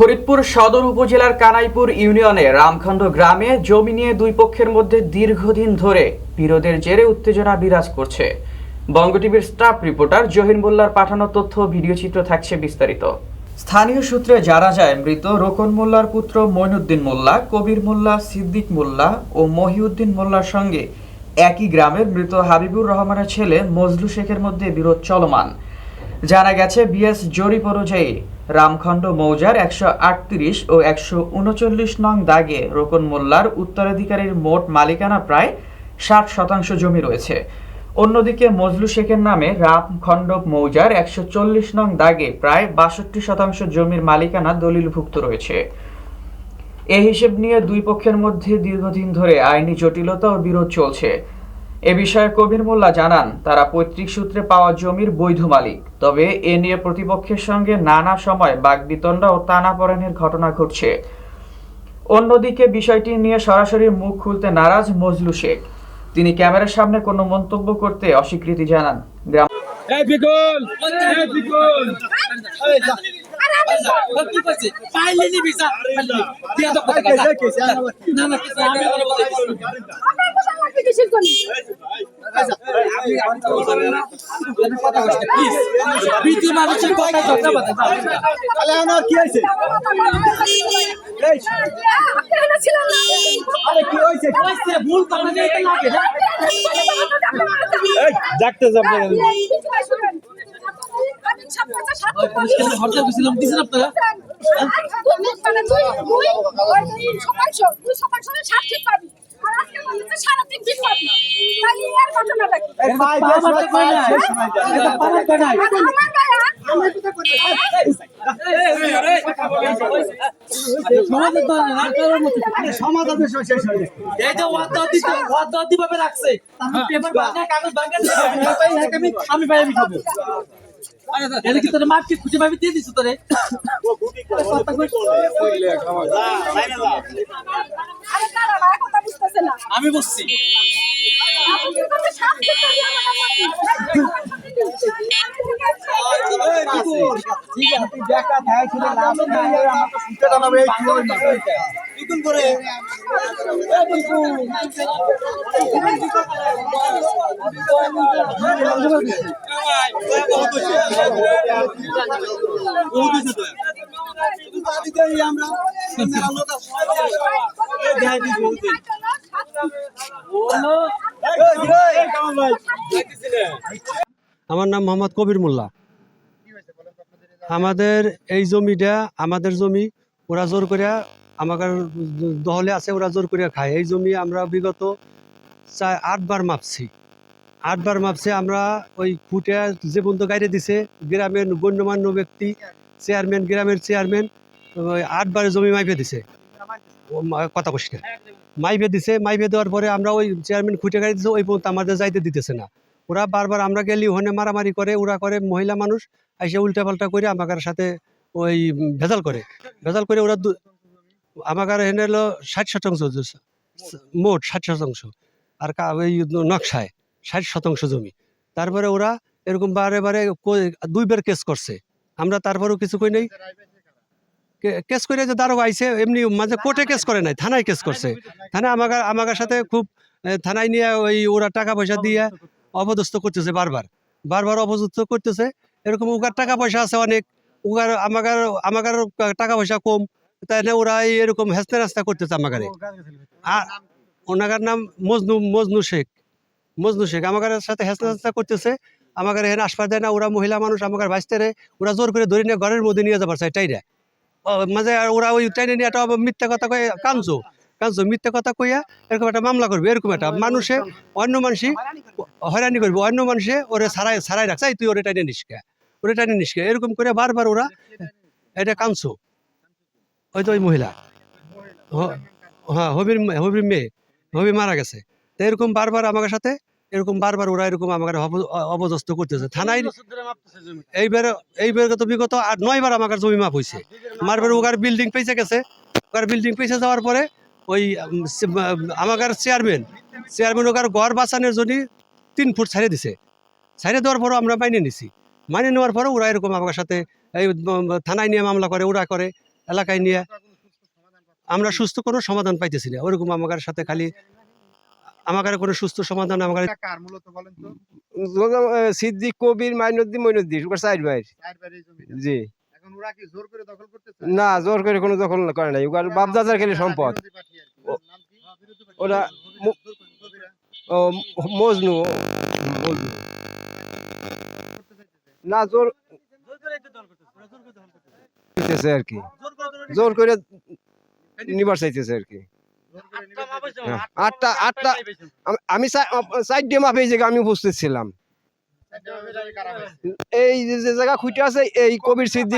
ফরিদপুর সদর উপজেলার কানাইপুর ইউনিয়নে রামখণ্ড গ্রামে জমি নিয়ে দুই পক্ষের মধ্যে দীর্ঘদিন ধরে বিরোধের জেরে উত্তেজনা বিরাজ করছে। বঙ্গ টিভির স্টাফ রিপোর্টার জহির মোল্লার পাঠানো তথ্য ভিডিও চিত্র থাকছে বিস্তারিত। স্থানীয় সূত্রে জানা যায়, মৃত রোকন মোল্লার পুত্র মইনুদ্দিন মোল্লা, কবির মোল্লা, সিদ্দিক মোল্লা ও মহিউদ্দিন মোল্লার সঙ্গে একই গ্রামের মৃত হাবিবুর রহমানের ছেলে মজলু শেখের মধ্যে বিরোধ চলমান। জানা গেছে, বিএস জরিপ অনুযায়ী রামখণ্ড মৌজার একশো আটত্রিশ ও একশো উনচল্লিশ নং দাগে রোকন মোল্লার উত্তরাধিকারীর মোট মালিকানা প্রায় ষাট শতাংশ জমি রয়েছে। অন্যদিকে মজলু শেখের নামে রামখণ্ড মৌজার একশো চল্লিশ নং দাগে প্রায় বাষট্টি শতাংশ জমির মালিকানা দলিলভুক্ত রয়েছে। এই হিসেব নিয়ে দুই পক্ষের মধ্যে দীর্ঘদিন ধরে আইনি জটিলতা ও বিরোধ চলছে। এ বিষয়ে কবির মোল্লা জানান তারা পৈতৃক সূত্রে পাওয়া জমির বৈধ মালিক। তবে এ নিয়ে প্রতিপক্ষের সঙ্গে নানা সময় বাগবিতণ্ডা ও টানাপড়েনের ঘটনা ঘটছে। অন্যদিকে বিষয়টি নিয়ে সরাসরি মুখ খুলতে নারাজ মজলু শেখ। তিনি ক্যামেরার সামনে কোনো মন্তব্য করতে অস্বীকৃতি জানান। গ্রাম এই বিকুল! এই বিকুল! কি করছে পাইলে নিবি স্যার দিয়া তো কথা কথা না না প্লিজ বিটি মানুষের কথা কথা বলতে তাহলে আমার কি হয়েছে আপনারা ছিলেন না আরে কি হয়েছে ভুল কথা নেই লাগে এই ডাকতে যাব হরতাল করেছিলাম দিছেন আপনারা পাওয়ার তো কই না এটা পাওয়ার হয়ে আমি পেপার বানায় কাগজ বানায় আমি আমি ভাই আমি খাব এটা কি তোর মাপকে খুঁজে পাবি দিয়ে দিছ তোরে? বসছি লাভ নাই আমার তো শুনতে জানাবে এই কি হইছে বিকুল করে আমার নাম মোহাম্মদ কবির মোল্লা। আমাদের এই জমিটা, আমাদের জমি, ওরা জোর করিয়া আমাদের দহলে আছে, ওরা জোর করিয়া খায়। এই জমি আমরা বিগত চার আটবার মাপছি। আটবার মাপছে, আমরা ওই ফুটে যে পর্যন্ত গাইড়ে দিছে, গ্রামের গণ্যমান্য ব্যক্তি, চেয়ারম্যান, গ্রামের চেয়ারম্যান আটবারে জমি মাইপে দিছে। কথা কইস না। মাইপে দিছে মাইপে দেওয়ার পরে আমরা ওই চেয়ারম্যান খুঁটে গাড়ি দিছে, ওই পর্যন্ত আমাদের যাইতে দিতেছে না। ওরা বারবার আমরা গেলি, ওখানে মারামারি করে, ওরা করে, মহিলা মানুষ এসে উল্টা পাল্টা করে আমাদের সাথে ওই ভেজাল করে। ভেজাল করে ওরা আমাদের এখানে হলো ষাট শতাংশ মোট ষাট শতাংশ। আর ওই নকশায় ষাট শতাংশ জমি। তারপরে ওরা এরকম বারে বারে দুইবার কেস করছে। আমরা তারপরেও কিছু কই নাই। কেস করে যে দারোগা আইছে এমনি মাঝে কোর্টে কেস করে নাই থানায় কেস করছে। থানায় আমাকে আমাদের সাথে খুব থানায় নিয়ে ওই ওরা টাকা পয়সা দিয়ে অপদস্থ করতেছে বারবার। বারবার অপদস্থ করতেছে। এরকম উগার টাকা পয়সা আছে অনেক। উগার আমাগার আমাগার টাকা পয়সা কম। তাই না ওরা এই এরকম হেস্তা রাস্তা করতেছে আমাকে আর ওনাগার নাম মজনু মজনু শেখ। মজনু শেখ আমাদের সাথে হেস্তা রাস্তা করতেছে। আমাদের এখানে আসপার দেয় না ওরা মহিলা মানুষ আমাকে বাইস্তারে ওরা জোর করে ধরে নিয়ে ঘরের মধ্যে নিয়ে যাবার চাই ও, মাঝে ওরা ওই টাইনে নিয়ে একটা মিথ্যা কথা কয়ে কানছো কানছো মিথ্যা কথা কইয়া এরকম একটা মামলা করবে, এরকম একটা মানুষে অন্য মানুষই হয়রানি করবে, অন্য মানুষে ওরে সারাই সারাই রাখছে, "এই তুই ওরে টাইনে নিষ্কা ওরে টাইনে নিষ্কা এরকম করে বারবার ওরা এটা কানছো ওই তো ওই মহিলা। হ্যাঁ হবির হবির মেয়ে, হবি মারা গেছে। তো এরকম বারবার আমার সাথে এরকম বারবার ওরা এরকম আমাকে অপদস্থ করতেছে। থানায় এইবার এইবার তো বিগত আট নয়বার আমার জমি মাপ হয়েছে মারবার ওগার বিল্ডিং পেয়েছে গেছে। ওগার বিল্ডিং পেয়েছে যাওয়ার পরে ওই আমাদের চেয়ারম্যান চেয়ারম্যান ওগার ঘর বাঁচানোর জন্য তিন ফুট ছাড়ে দিছে। ছাড়ে দেওয়ার পরও আমরা মাইনে নিছি। মাইনে নেওয়ার পরেও ওরা এরকম আমার সাথে এই থানায় নিয়ে মামলা করে ওরা করে এলাকায় নিয়ে আমরা সুস্থ কোনো সমাধান পাইতেছি না। ওরকম আমার সাথে খালি আমার কোনো সুস্থ সমাধান আমার সিদ্দিক কবির মাইনুদ্দিন মইনুদ্দিন সাইড ভাই। জি। না জোর করে কোনো দখল করে নাই। ওর বাপদাদার খালি সম্পদ। ওর ও মজনু। না জোর আর কি জোর করে নিবার চাইতেছে আর কি জোর করে নিবে চাইতেছে। হ্যাঁ, আটটা আটটা আমি- দিয়ে মাপে এই জায়গায় আমি উপস্থিত ছিলাম। চারটে? এই যে যে জায়গা খুঁটে আছে এই কবির সিদ্দিক